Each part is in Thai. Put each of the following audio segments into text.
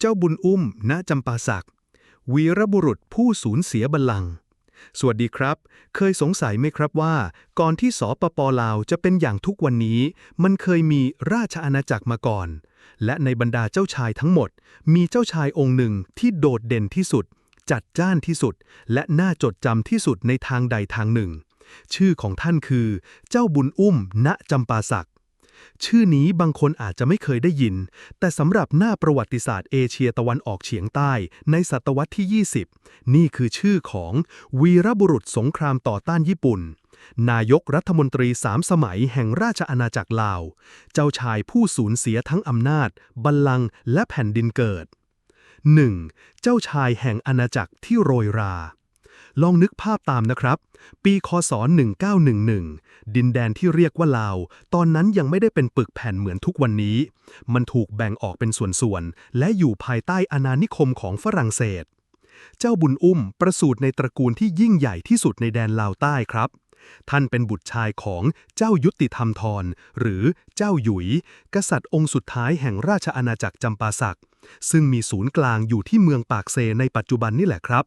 เจ้าบุญอุ้ม ณ จำปาสักวีรบุรุษผู้สูญเสียบัลลังก์สวัสดีครับ เคยสงสัยไหมครับว่า ก่อนที่สปปลาวจะเป็นอย่างทุกวันนี้ มันเคยมีราชอาณาจักรมาก่อน และในบรรดาเจ้าชายทั้งหมด มีเจ้าชายองค์หนึ่งที่โดดเด่นที่สุด จัดจ้านที่สุด และน่าจดจำที่สุดในทางใดทางหนึ่ง ชื่อของท่านคือ เจ้าบุญอุ้ม ณจำปาสัก ชื่อนี้บางคนอาจจะไม่เคยได้ยิน แต่สำหรับหน้าประวัติศาสตร์เอเชียตะวันออกเฉียงใต้ ในศตวรรษที่ 20 นี่คือชื่อของวีรบุรุษสงครามต่อต้านญี่ปุ่น นายกรัฐมนตรีสามสมัยแห่งราชอาณาจักรลาว เจ้าชายผู้สูญเสียทั้งอำนาจ บัลลังก์และแผ่นดินเกิด 1. เจ้าชายแห่งอาณาจักรที่โรยรา ลองนึกภาพตามนะครับ ปีคศ 1911 ดินแดนที่เรียกว่าลาว ตอนนั้นยังไม่ได้เป็นปึกแผ่นเหมือนทุกวันนี้ มันถูกแบ่งออกเป็นส่วนๆ และอยู่ภายใต้อาณานิคมของฝรั่งเศส เจ้าบุญอุ้มประสูติในตระกูลที่ยิ่งใหญ่ที่สุดในแดนลาวใต้ครับท่านเป็นบุตรชายของเจ้ายุติธรรมทรหรือเจ้าหยุย กษัตริย์องค์สุดท้ายแห่งราชอาณาจักรจำปาสัก ซึ่งมีศูนย์กลางอยู่ที่เมืองปากเซในปัจจุบันนี่แหละครับ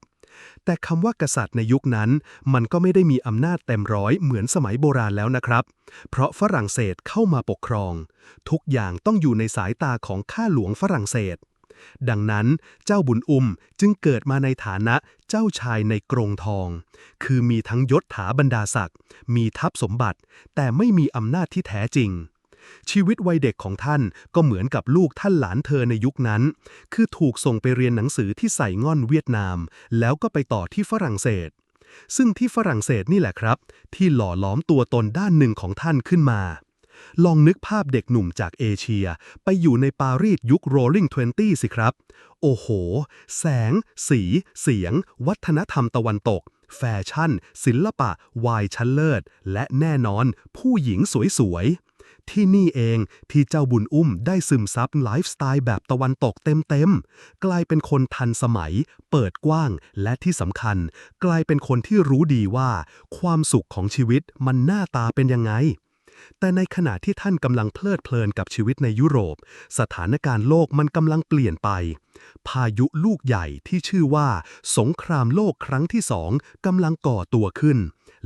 แต่คำว่ากษัตริย์ในยุคนั้น มันก็ไม่ได้มีอำนาจเต็มร้อยเหมือนสมัยโบราณแล้วนะครับ เพราะฝรั่งเศสเข้ามาปกครอง ทุกอย่างต้องอยู่ในสายตาของข้าหลวงฝรั่งเศส ดังนั้นเจ้าบุญอุ้มจึงเกิดมาในฐานะเจ้าชายในกรงทอง คือมีทั้งยศถาบรรดาศักดิ์มีทัพสมบัติ แต่ไม่มีอำนาจที่แท้จริง ชีวิตวัยเด็กของท่านก็เหมือนกับลูกท่านหลานเธอในยุคนั้น คือถูกส่งไปเรียนหนังสือที่ใส่ง่อนเวียดนาม แล้วก็ไปต่อที่ฝรั่งเศส ซึ่งที่ฝรั่งเศสนี่แหละครับ ที่หล่อล้อมตัวตนด้านหนึ่งของท่านขึ้นมา ลองนึกภาพเด็กหนุ่มจากเอเชีย ไปอยู่ในปารีสยุค Rolling 20 สิครับ โอ้โห แสง สี เสียง วัฒนธรรมตะวันตกแฟชั่น ศิลปะ วายชั้นเลิศ และแน่นอน ผู้หญิงสวยๆ ที่นี่เองที่เจ้าบุญอุ้มได้ซึมซับไลฟ์สไตล์แบบตะวันตกเต็มๆ กลายเป็นคนทันสมัย เปิดกว้าง และที่สำคัญ กลายเป็นคนที่รู้ดีว่า ความสุขของชีวิตมันหน้าตาเป็นยังไง แต่ในขณะที่ท่านกำลังเพลิดเพลินกับชีวิตในยุโรป สถานการณ์โลกมันกำลังเปลี่ยนไป พายุลูกใหญ่ที่ชื่อว่า สงครามโลกครั้งที่สองกำลังก่อตัวขึ้น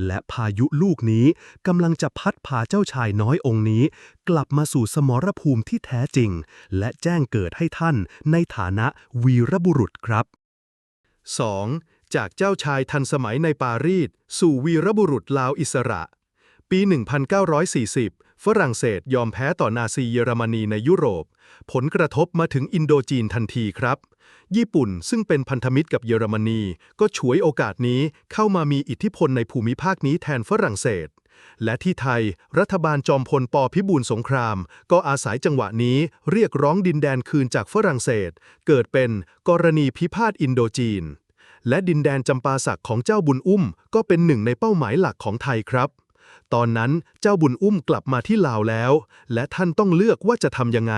และพายุลูกนี้กำลังจะพัดพาเจ้าชายน้อยองค์นี้ กลับมาสู่สมรภูมิที่แท้จริง และแจ้งเกิดให้ท่านในฐานะวีรบุรุษครับ 2. จากเจ้าชายทันสมัยในปารีสสู่วีรบุรุษลาวอิสระ ปี 1940 ฝรั่งเศสยอมแพ้ต่อนาซีเยอรมนีในยุโรป ผลกระทบมาถึงอินโดจีนทันทีครับ ญี่ปุ่นซึ่งเป็นพันธมิตรกับเยอรมนี ก็ฉวยโอกาสนี้เข้ามามีอิทธิพลในภูมิภาคนี้แทนฝรั่งเศส และที่ไทย รัฐบาลจอมพลปพิบูลสงคราม ก็อาศัยจังหวะนี้เรียกร้องดินแดนคืนจากฝรั่งเศส เกิดเป็นกรณีพิพาทอินโดจีน และดินแดนจำปาสักของเจ้าบุญอุ้ม ก็เป็นหนึ่งในเป้าหมายหลักของไทยครับตอนนั้นเจ้าบุญอุ้มกลับมาที่ลาวแล้ว และท่านต้องเลือกว่าจะทำยังไง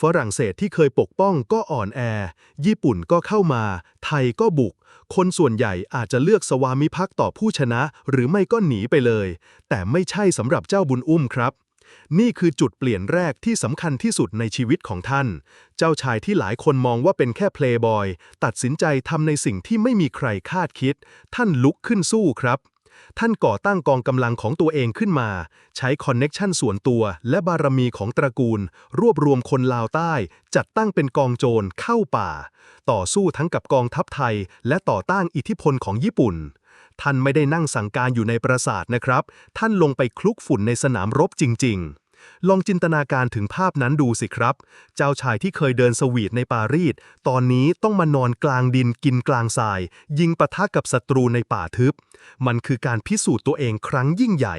ฝรั่งเศสที่เคยปกป้องก็อ่อนแอ ญี่ปุ่นก็เข้ามา ไทยก็บุก คนส่วนใหญ่อาจจะเลือกสวามิภักดิ์ต่อผู้ชนะ หรือไม่ก็หนีไปเลย แต่ไม่ใช่สำหรับเจ้าบุญอุ้มครับ นี่คือจุดเปลี่ยนแรกที่สำคัญที่สุดในชีวิตของท่าน เจ้าชายที่หลายคนมองว่าเป็นแค่เพลย์บอย ตัดสินใจทำในสิ่งที่ไม่มีใครคาดคิด ท่านลุกขึ้นสู้ครับ ท่านก่อตั้งกองกำลังของตัวเองขึ้นมา ใช้คอนเน็กชันส่วนตัวและบารมีของตระกูล รวบรวมคนลาวใต้ จัดตั้งเป็นกองโจรเข้าป่า ต่อสู้ทั้งกับกองทัพไทย และต่อต้านอิทธิพลของญี่ปุ่น ท่านไม่ได้นั่งสั่งการอยู่ในปราสาทนะครับ ท่านลงไปคลุกฝุ่นในสนามรบจริง ๆ ลองจินตนาการถึงภาพนั้นดูสิครับ เจ้าชายที่เคยเดินสวีทในปารีส ตอนนี้ต้องมานอนกลางดินกินกลางทราย ยิงปะทะกับศัตรูในป่าทึบ มันคือการพิสูจน์ตัวเองครั้งยิ่งใหญ่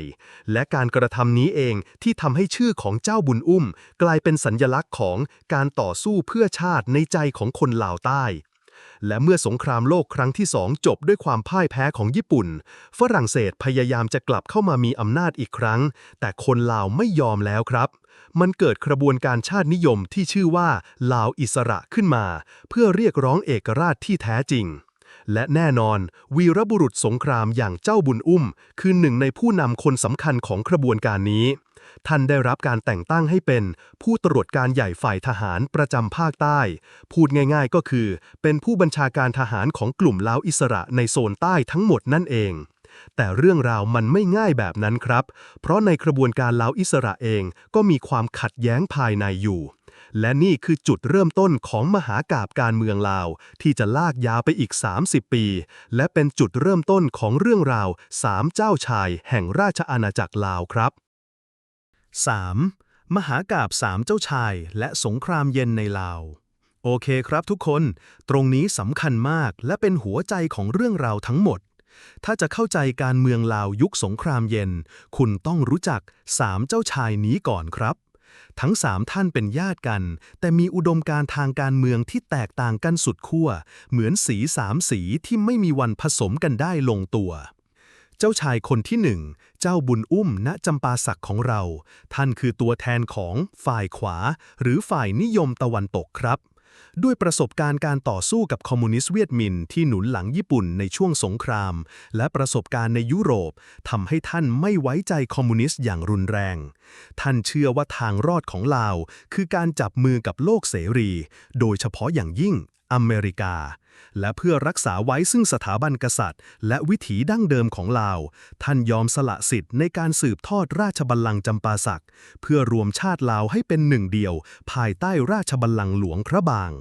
และการกระทำนี้เองที่ทำให้ชื่อของเจ้าบุญอุ้ม กลายเป็นสัญญลักษณ์ของการต่อสู้เพื่อชาติในใจของคนลาวใต้ และเมื่อสงครามโลกครั้งที่สองจบด้วยความพ่ายแพ้ของญี่ปุ่น ฝรั่งเศสพยายามจะกลับเข้ามามีอำนาจอีกครั้ง แต่คนลาวไม่ยอมแล้วครับ มันเกิดกระบวนการชาตินิยมที่ชื่อว่าลาวอิสระขึ้นมา เพื่อเรียกร้องเอกราชที่แท้จริง และแน่นอน วีรบุรุษสงครามอย่างเจ้าบุญอุ้ม คือหนึ่งในผู้นำคนสำคัญของกระบวนการนี้ ท่านได้รับการแต่งตั้งให้เป็น ผู้ตรวจการใหญ่ฝ่ายทหารประจำภาคใต้ พูดง่ายๆก็คือ เป็นผู้บัญชาการทหารของกลุ่มลาวอิสระในโซนใต้ทั้งหมดนั่นเอง แต่เรื่องราวมันไม่ง่ายแบบนั้นครับ เพราะในกระบวนการลาวอิสระเองก็มีความขัดแย้งภายในอยู่ และนี่คือจุดเริ่มต้นของมหากาบการเมืองลาว ที่จะลากยาวไปอีก 30 ปี และเป็นจุดเริ่มต้นของเรื่องราวสามเจ้าชายแห่งราชอาณาจักรลาวครับ 3. มหากาบสามเจ้าชาย และสงครามเย็นในลาวโอเคครับทุกคน ตรงนี้สำคัญมากและเป็นหัวใจของเรื่องราวทั้งหมด ถ้าจะเข้าใจการเมืองลาวยุคสงครามเย็น คุณต้องรู้จักสามเจ้าชายนี้ก่อนครับ ทั้งสามท่านเป็นญาติกัน แต่มีอุดมการทางการเมืองที่แตกต่างกันสุดขั้ว เหมือนสีสามสีที่ไม่มีวันผสมกันได้ลงตัวเจ้าชายคนที่หนึ่ง เจ้าบุญอุ้ม ณ จำปาสักของเรา ท่านคือตัวแทนของฝ่ายขวา หรือฝ่ายนิยมตะวันตกครับ ด้วยประสบการณ์การต่อสู้กับคอมมิวนิสต์เวียดมินที่หนุนหลังญี่ปุ่นในช่วงสงคราม และประสบการณ์ในยุโรปทำให้ท่านไม่ไว้ใจคอมมิวนิสต์อย่างรุนแรง ท่านเชื่อว่าทางรอดของลาว คือการจับมือกับโลกเสรี โดยเฉพาะอย่างยิ่ง อเมริกา และเพื่อรักษาไว้ซึ่งสถาบันกษัตริย์ และวิถีดั้งเดิมของลาว ท่านยอมสละสิทธิ์ในการสืบทอดราชบัลลังก์จำปาสัก เพื่อรวมชาติลาวให้เป็นหนึ่งเดียว ภายใต้ราชบัลลังก์หลวงพระบาง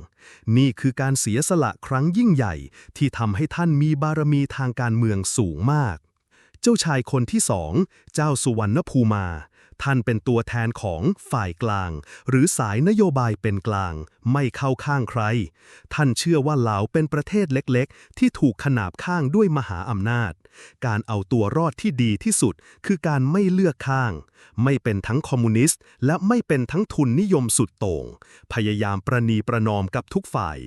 นี่คือการเสียสละครั้งยิ่งใหญ่ ที่ทำให้ท่านมีบารมีทางการเมืองสูงมาก เจ้าชายคนที่สอง เจ้าสุวรรณภูมา ท่านเป็นตัวแทนของฝ่ายกลาง หรือสายนโยบายเป็นกลาง ไม่เข้าข้างใคร ท่านเชื่อว่าลาวเป็นประเทศเล็กๆ ที่ถูกขนาบข้างด้วยมหาอำนาจ การเอาตัวรอดที่ดีที่สุด คือการไม่เลือกข้าง ไม่เป็นทั้งคอมมิวนิสต์ และไม่เป็นทั้งทุนนิยมสุดโต่ง พยายามประนีประนอมกับทุกฝ่าย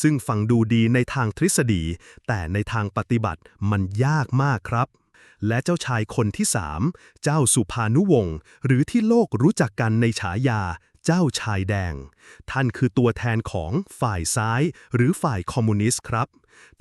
ซึ่งฟังดูดีในทางทฤษฎี แต่ในทางปฏิบัติมันยากมากครับ และเจ้าชายคนที่สามเจ้าสุภานุวงศ์หรือที่โลกรู้จักกันในฉายา เจ้าชายแดง ท่านคือตัวแทนของฝ่ายซ้าย หรือฝ่ายคอมมิวนิสต์ครับ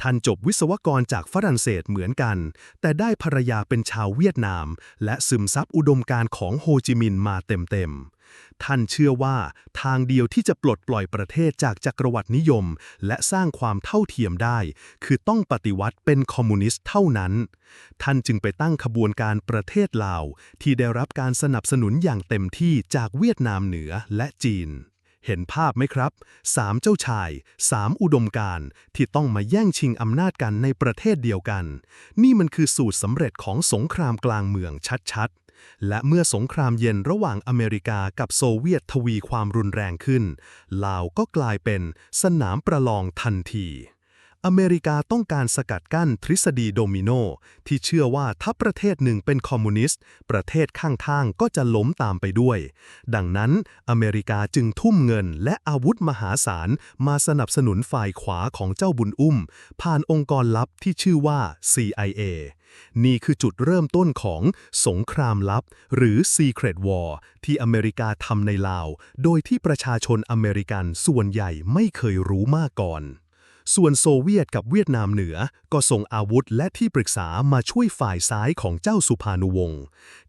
ท่านจบวิศวกรจากฝรั่งเศสเหมือนกัน แต่ได้ภรรยาเป็นชาวเวียดนาม และซึมซับอุดมการณ์ของโฮจิมินห์มาเต็มๆ ท่านเชื่อว่าทางเดียวที่จะปลดปล่อยประเทศจากจักรวรรดินิยม และสร้างความเท่าเทียมได้ คือต้องปฏิวัติเป็นคอมมิวนิสต์เท่านั้น ท่านจึงไปตั้งขบวนการประเทศลาว ที่ได้รับการสนับสนุนอย่างเต็มที่จากเวียดนามเหนือและจีน เห็นภาพไหมครับสามเจ้าชายสามอุดมการที่ต้องมาแย่งชิงอำนาจกันในประเทศเดียวกัน นี่มันคือสูตรสำเร็จของสงครามกลางเมืองชัดๆ และเมื่อสงครามเย็นระหว่างอเมริกากับโซเวียตทวีความรุนแรงขึ้นลาวก็กลายเป็นสนามประลองทันที อเมริกาต้องการสกัดกั้นทฤษฎีโดมิโนที่เชื่อว่าถ้าประเทศหนึ่งเป็นคอมมิวนิสต์ ประเทศข้างทางก็จะล้มตามไปด้วย ดังนั้นอเมริกาจึงทุ่มเงินและอาวุธมหาศาล มาสนับสนุนฝ่ายขวาของเจ้าบุญอุ้ม ผ่านองค์กรลับที่ชื่อว่า CIA นี่คือจุดเริ่มต้นของสงครามลับ หรือ Secret War ที่อเมริกาทำในลาว โดยที่ประชาชนอเมริกันส่วนใหญ่ไม่เคยรู้มาก่อน ส่วนโซเวียตกับเวียดนามเหนือก็ส่งอาวุธและที่ปรึกษามาช่วยฝ่ายซ้ายของเจ้าสุภานุวงศ์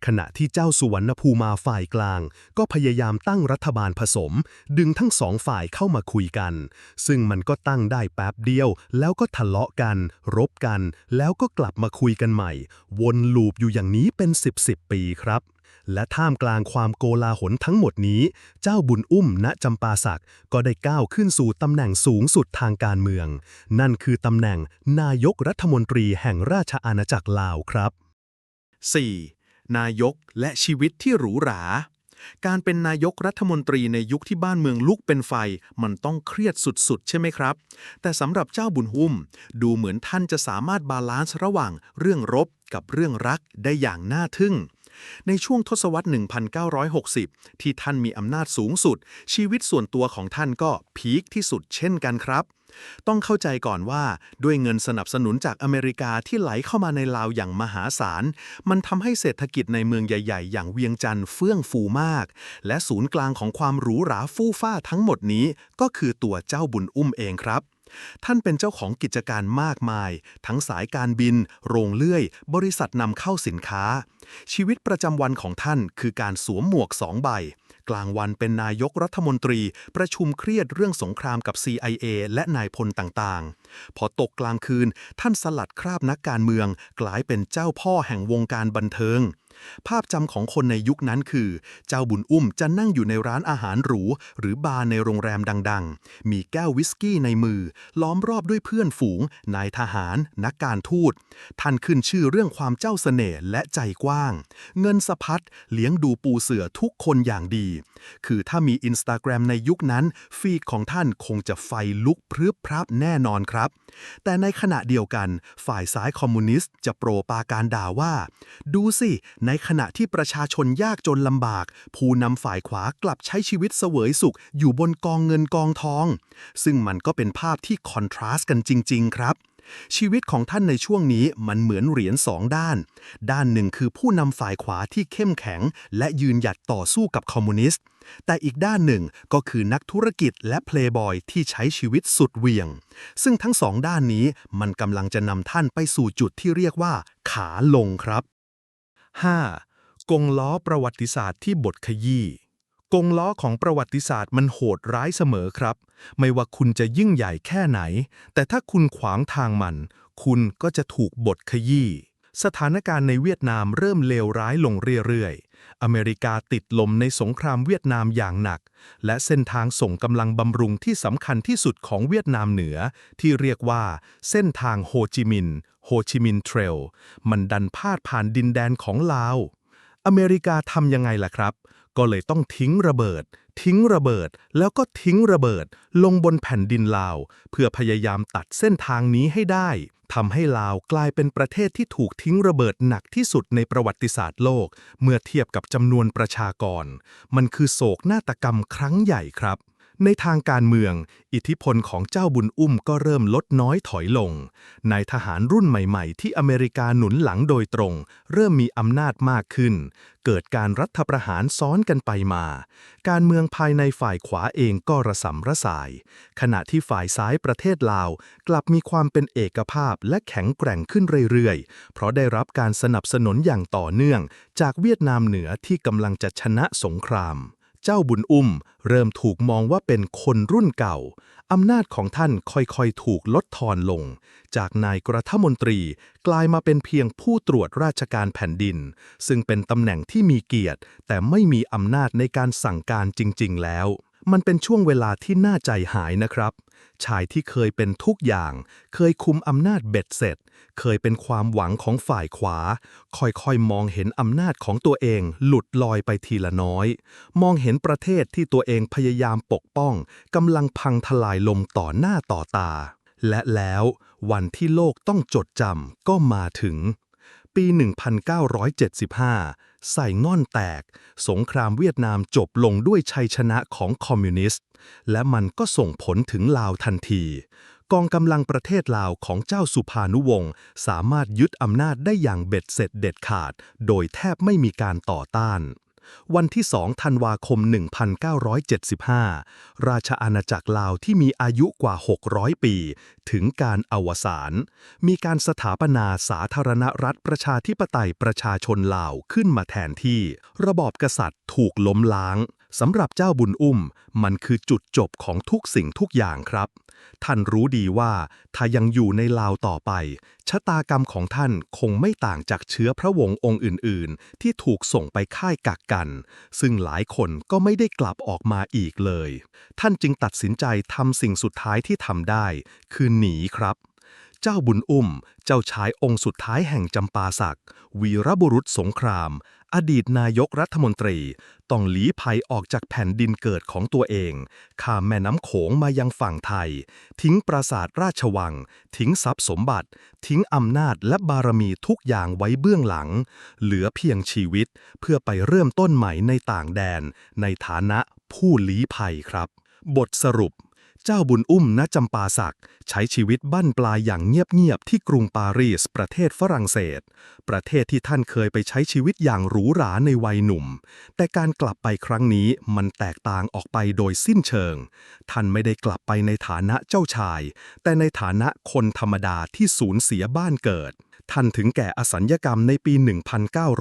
ขณะที่เจ้าสุวรรณภูมาฝ่ายกลาง ก็พยายามตั้งรัฐบาลผสม ดึงทั้งสองฝ่ายเข้ามาคุยกัน ซึ่งมันก็ตั้งได้แป๊บเดียว แล้วก็ทะเลาะกัน รบกัน แล้วก็กลับมาคุยกันใหม่ วนลูปอยู่อย่างนี้เป็น 10 10ปีครับ และท่ามกลางความโกลาหลทั้งหมดนี้ เจ้าบุญอุ้มณจำปาสักก็ได้ก้าวขึ้นสู่ตำแหน่งสูงสุดทางการเมือง นั่นคือตำแหน่งนายกรัฐมนตรีแห่งราชอาณาจักรลาวครับ 4. นายกและชีวิตที่หรูหราการเป็นนายกรัฐมนตรีในยุคที่บ้านเมืองลุกเป็นไฟ มันต้องเครียดสุดๆ ใช่ไหมครับ แต่สำหรับเจ้าบุญหุ้ม ดูเหมือนท่านจะสามารถบาลานซ์ระหว่างเรื่องรบกับเรื่องรักได้อย่างน่าทึ่ง ในช่วงทศวรรษ 1960 ที่ท่านมีอำนาจสูงสุด ชีวิตส่วนตัวของท่านก็พีคที่สุดเช่นกันครับ ต้องเข้าใจก่อนว่าด้วยเงินสนับสนุนจากอเมริกาที่ไหลเข้ามาในลาวอย่างมหาศาล มันทำให้เศรษฐกิจในเมืองใหญ่ ๆ อย่างเวียงจันทร์เฟื่องฟูมาก และศูนย์กลางของความหรูหราฟู่ฟ้าทั้งหมดนี้ ก็คือตัวเจ้าบุญอุ้มเองครับ ท่านเป็นเจ้าของกิจการมากมาย ทั้งสายการบิน โรงเลื่อย บริษัทนำเข้าสินค้า ชีวิตประจำวันของท่านคือการสวมหมวกสองใบ กลางวันเป็นนายกรัฐมนตรี ประชุมเครียดเรื่องสงครามกับ CIA และนายพลต่างๆ พอตกกลางคืน ท่านสลัดคราบนักการเมือง กลายเป็นเจ้าพ่อแห่งวงการบันเทิง ภาพจำของคนในยุคนั้นคือ เจ้าบุญอุ้มจะนั่งอยู่ในร้านอาหารหรู หรือบาร์ในโรงแรมดังๆ มีแก้ววิสกี้ในมือ ล้อมรอบด้วยเพื่อนฝูง นายทหาร นักการทูต ท่านขึ้นชื่อเรื่องความเจ้าเสน่ห์และใจกว้าง เงินสะพัดเลี้ยงดูปูเสือทุกคนอย่างดี คือถ้ามีอินสตาแกรมในยุคนั้น ฟีดของท่านคงจะไฟลุกพรึบพรับแน่นอนครับ แต่ในขณะเดียวกัน ฝ่ายซ้ายคอมมิวนิสต์จะโปรปาการด่าว่า ดูสิในขณะที่ประชาชนยากจนลำบาก ผู้นำฝ่ายขวากลับใช้ชีวิตเสวยสุข อยู่บนกองเงินกองทอง ซึ่งมันก็เป็นภาพที่คอนทราสต์กันจริง ๆ ครับชีวิตของท่านในช่วงนี้มันเหมือนเหรียญสองด้าน ด้านหนึ่งคือผู้นำฝ่ายขวาที่เข้มแข็ง และยืนหยัดต่อสู้กับคอมมิวนิสต์ แต่อีกด้านหนึ่งก็คือนักธุรกิจและเพลย์บอยที่ใช้ชีวิตสุดเหวี่ยง ซึ่งทั้งสองด้านนี้มันกำลังจะนำท่านไปสู่จุดที่เรียกว่า ขาลงครับ 5. กงล้อประวัติศาสตร์ที่บทขยี้กงล้อของประวัติศาสตร์มันโหดร้ายเสมอครับ ไม่ว่าคุณจะยิ่งใหญ่แค่ไหน แต่ถ้าคุณขวางทางมัน คุณก็จะถูกบทขยี้สถานการณ์ในเวียดนามเริ่มเลวร้ายลงเรื่อยๆ อเมริกาติดลมในสงครามเวียดนามอย่างหนัก และเส้นทางส่งกำลังบำรุงที่สำคัญที่สุดของเวียดนามเหนือ ที่เรียกว่าเส้นทางโฮจิมินห์โฮจิมินห์เทรล มันดันพาดผ่านดินแดนของลาว อเมริกาทำยังไงล่ะครับ ก็เลยต้องทิ้งระเบิด ทิ้งระเบิด แล้วก็ทิ้งระเบิด ลงบนแผ่นดินลาว เพื่อพยายามตัดเส้นทางนี้ให้ได้ทำให้ลาวกลายเป็นประเทศที่ถูกทิ้งระเบิดหนักที่สุดในประวัติศาสตร์โลก เมื่อเทียบกับจำนวนประชากร มันคือโศกนาฏกรรมครั้งใหญ่ครับ ในทางการเมือง อิทธิพลของเจ้าบุญอุ้มก็เริ่มลดน้อยถอยลง นายทหารรุ่นใหม่ๆ ที่อเมริกาหนุนหลังโดยตรง เริ่มมีอำนาจมากขึ้น เกิดการรัฐประหารซ้อนกันไปมา การเมืองภายในฝ่ายขวาเองก็ระสำระสาย ขณะที่ฝ่ายซ้ายประเทศลาว กลับมีความเป็นเอกภาพและแข็งแกร่งขึ้นเรื่อยๆ เพราะได้รับการสนับสนุนอย่างต่อเนื่อง จากเวียดนามเหนือที่กำลังจะชนะสงคราม เจ้าบุญอุ้มเริ่มถูกมองว่าเป็นคนรุ่นเก่า อำนาจของท่านค่อยๆถูกลดทอนลง จากนายกรัฐมนตรีกลายมาเป็นเพียงผู้ตรวจราชการแผ่นดิน ซึ่งเป็นตำแหน่งที่มีเกียรติ แต่ไม่มีอำนาจในการสั่งการจริง ๆ แล้ว มันเป็นช่วงเวลาที่น่าใจหายนะครับ ชายที่เคยเป็นทุกอย่าง เคยคุมอำนาจเบ็ดเสร็จ เคยเป็นความหวังของฝ่ายขวา ค่อยๆ มองเห็นอำนาจของตัวเอง หลุดลอยไปทีละน้อย มองเห็นประเทศที่ตัวเองพยายามปกป้องกำลังพังทลายลงต่อหน้าต่อตา และแล้ววันที่โลกต้องจดจำก็มาถึง ปี 1975 ใส่ง่อนแตก สงครามเวียดนามจบลงด้วยชัยชนะของคอมมิวนิสต์ และมันก็ส่งผลถึงลาวทันที กองกำลังประเทศลาวของเจ้าสุภานุวงศ์สามารถยึดอำนาจได้อย่างเบ็ดเสร็จเด็ดขาด โดยแทบไม่มีการต่อต้าน วันที่ 2 ธันวาคม 1975 ราชอาณาจักรลาวที่มีอายุกว่า 600 ปี ถึงการอวสานมีการสถาปนาสาธารณรัฐประชาธิปไตยประชาชนลาวขึ้นมาแทนที่ ระบอบกษัตริย์ถูกล้มล้าง สำหรับเจ้าบุญอุ้ม มันคือจุดจบของทุกสิ่งทุกอย่างครับ ท่านรู้ดีว่าถ้ายังอยู่ในลาวต่อไป ชะตากรรมของท่านคงไม่ต่างจากเชื้อพระวงศ์องค์อื่น ๆ ที่ถูกส่งไปค่ายกักกัน ซึ่งหลายคนก็ไม่ได้กลับออกมาอีกเลย ท่านจึงตัดสินใจทำสิ่งสุดท้ายที่ทำได้ คือหนีครับ เจ้าบุญอุ้ม เจ้าชายองค์สุดท้ายแห่งจำปาสัก วีรบุรุษสงคราม อดีตนายกรัฐมนตรี ต้องลี้ภัยออกจากแผ่นดินเกิดของตัวเอง ข้ามแม่น้ำโขงมายังฝั่งไทย ทิ้งปราสาทราชวัง ทิ้งทรัพย์สมบัติ ทิ้งอำนาจและบารมีทุกอย่างไว้เบื้องหลัง เหลือเพียงชีวิตเพื่อไปเริ่มต้นใหม่ในต่างแดน ในฐานะผู้ลี้ภัยครับ บทสรุป เจ้าบุญอุ้มณจำปาสักใช้ชีวิตบั้นปลายอย่างเงียบๆที่กรุงปารีส ประเทศฝรั่งเศส ประเทศที่ท่านเคยไปใช้ชีวิตอย่างหรูหราในวัยหนุ่ม แต่การกลับไปครั้งนี้มันแตกต่างออกไปโดยสิ้นเชิง ท่านไม่ได้กลับไปในฐานะเจ้าชาย แต่ในฐานะคนธรรมดาที่สูญเสียบ้านเกิด ท่านถึงแก่อสัญญกรรมในปี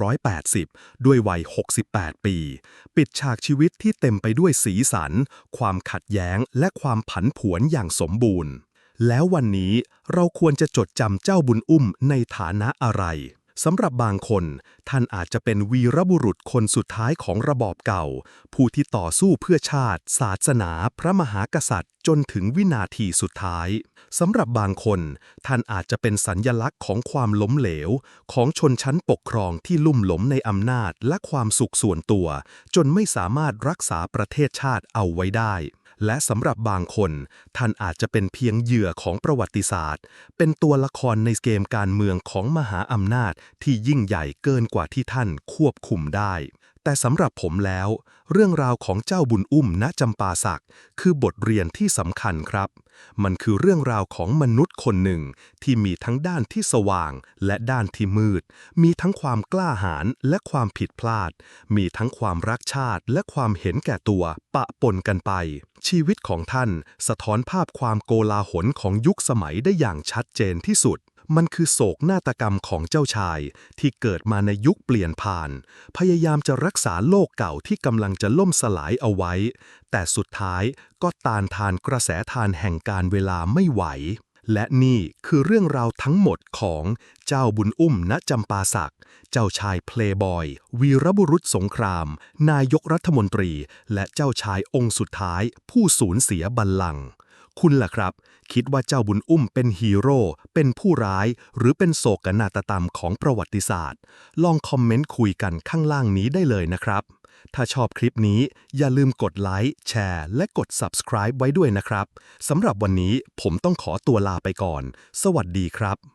1980 ด้วยวัย 68 ปี ปิดฉากชีวิตที่เต็มไปด้วยสีสัน ความขัดแย้งและความผันผวนอย่างสมบูรณ์ แล้ววันนี้เราควรจะจดจำเจ้าบุญอุ้มในฐานะอะไร สำหรับบางคน ท่านอาจจะเป็นวีรบุรุษคนสุดท้ายของระบอบเก่า ผู้ที่ต่อสู้เพื่อชาติ ศาสนา พระมหากษัตริย์ จนถึงวินาทีสุดท้าย สำหรับบางคน ท่านอาจจะเป็นสัญญลักษณ์ของความล้มเหลว ของชนชั้นปกครองที่ลุ่มหลงในอำนาจและความสุขส่วนตัว จนไม่สามารถรักษาประเทศชาติเอาไว้ได้ และสำหรับบางคน ท่านอาจจะเป็นเพียงเหยื่อของประวัติศาสตร์ เป็นตัวละครในเกมการเมืองของมหาอำนาจที่ยิ่งใหญ่เกินกว่าที่ท่านควบคุมได้ แต่สำหรับผมแล้ว เรื่องราวของเจ้าบุญอุ้มณจำปาสักคือบทเรียนที่สำคัญครับ มันคือเรื่องราวของมนุษย์คนหนึ่ง ที่มีทั้งด้านที่สว่างและด้านที่มืด มีทั้งความกล้าหาญและความผิดพลาด มีทั้งความรักชาติและความเห็นแก่ตัวปะปนกันไป ชีวิตของท่านสะท้อนภาพความโกลาหลของยุคสมัยได้อย่างชัดเจนที่สุด มันคือโศกนาฏกรรมของเจ้าชาย ที่เกิดมาในยุคเปลี่ยนผ่าน พยายามจะรักษาโลกเก่าที่กำลังจะล่มสลายเอาไว้ แต่สุดท้ายก็ตานทานกระแสทานแห่งการเวลาไม่ไหว และนี่คือเรื่องราวทั้งหมดของเจ้าบุญอุ้มณจำปาสักเจ้าชายเพลย์บอย วีรบุรุษสงคราม นายกรัฐมนตรี และเจ้าชายองค์สุดท้าย ผู้สูญเสียบัลลังก์ คุณล่ะครับ คิดว่าเจ้าบุญอุ้มเป็นฮีโร่ เป็นผู้ร้าย หรือเป็นโศกนาฏกรรมของประวัติศาสตร์ ลองคอมเมนต์คุยกันข้างล่างนี้ได้เลยนะครับ ถ้าชอบคลิปนี้อย่าลืมกดไลค์ แชร์ และกด subscribe ไว้ด้วยนะครับ สำหรับวันนี้ผมต้องขอตัวลาไปก่อน สวัสดีครับ